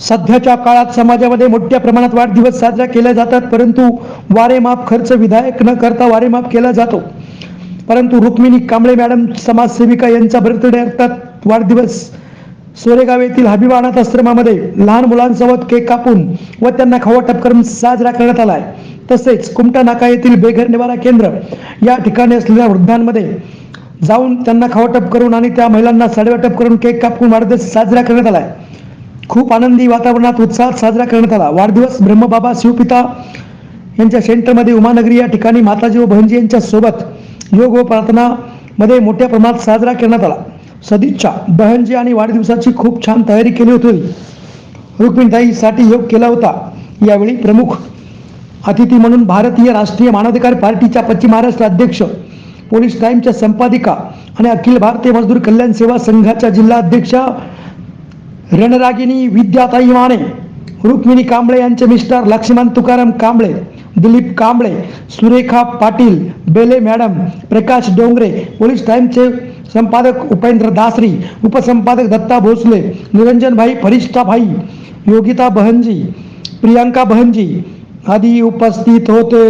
सध्याच्या काळात समाजामध्ये मोठ्या प्रमाणात वाढदिवस साजरा केले जातात परंतु वारेमाप खर्च विधायक न करता वारेमाप केला जातो. परंतु रुक्मिणी कांबळे मॅडम समाजसेविका यांचा बर्थडे अर्थात वाढदिवस सोरेगाव येथील हबीबा अनाथ आश्रमामध्ये लहान मुलांसोबत केक कापून व त्यांना खवाटप करून साजरा करण्यात आला आहे. तसेच कुमटा नाका येथील बेघर निवारा केंद्र या ठिकाणी असलेल्या वृद्धांमध्ये जाऊन त्यांना खवाटप करून आणि त्या महिलांना साडेवाटप करून केक कापून वाढदिवस साजरा करण्यात आला आहे. खूप आनंदी वातावरणात उत्साहात साजरा करण्यात आला. वाढदिवस ब्रह्मबाबा शिवपिता यांच्या सेंटरमध्ये उमानगरी या ठिकाणी माताजी व बहिणजी यांच्या सोबत योग व प्रार्थनामध्ये मोठ्या प्रमाणात साजरा करण्यात आला. सदिच्छा बहनजी आणि वाढदिवसाची खूप छान तयारी केली होती. रुक्मिणताईसाठी योग केला होता. यावेळी प्रमुख अतिथी म्हणून भारतीय राष्ट्रीय मानवाधिकार पार्टीच्या पश्चिम महाराष्ट्र अध्यक्ष पोलीस टाईमच्या संपादिका आणि अखिल भारतीय मजदूर कल्याण सेवा संघाच्या जिल्हा अध्यक्षा रणरागिनी विद्याताई माने रुक्मिणी कांबळे यांचे mister Laxman Tukaram Kamble Dilip Kamble Surekha Patil Bele madam Prakash Dongre police टाईमचे संपादक उपेंद्र दासरी उपसंपादक दत्ता भोसले निरंजनभाई फरिष्ठाभाई योगिता बहनजी प्रियांका बहनजी आदी उपस्थित होते.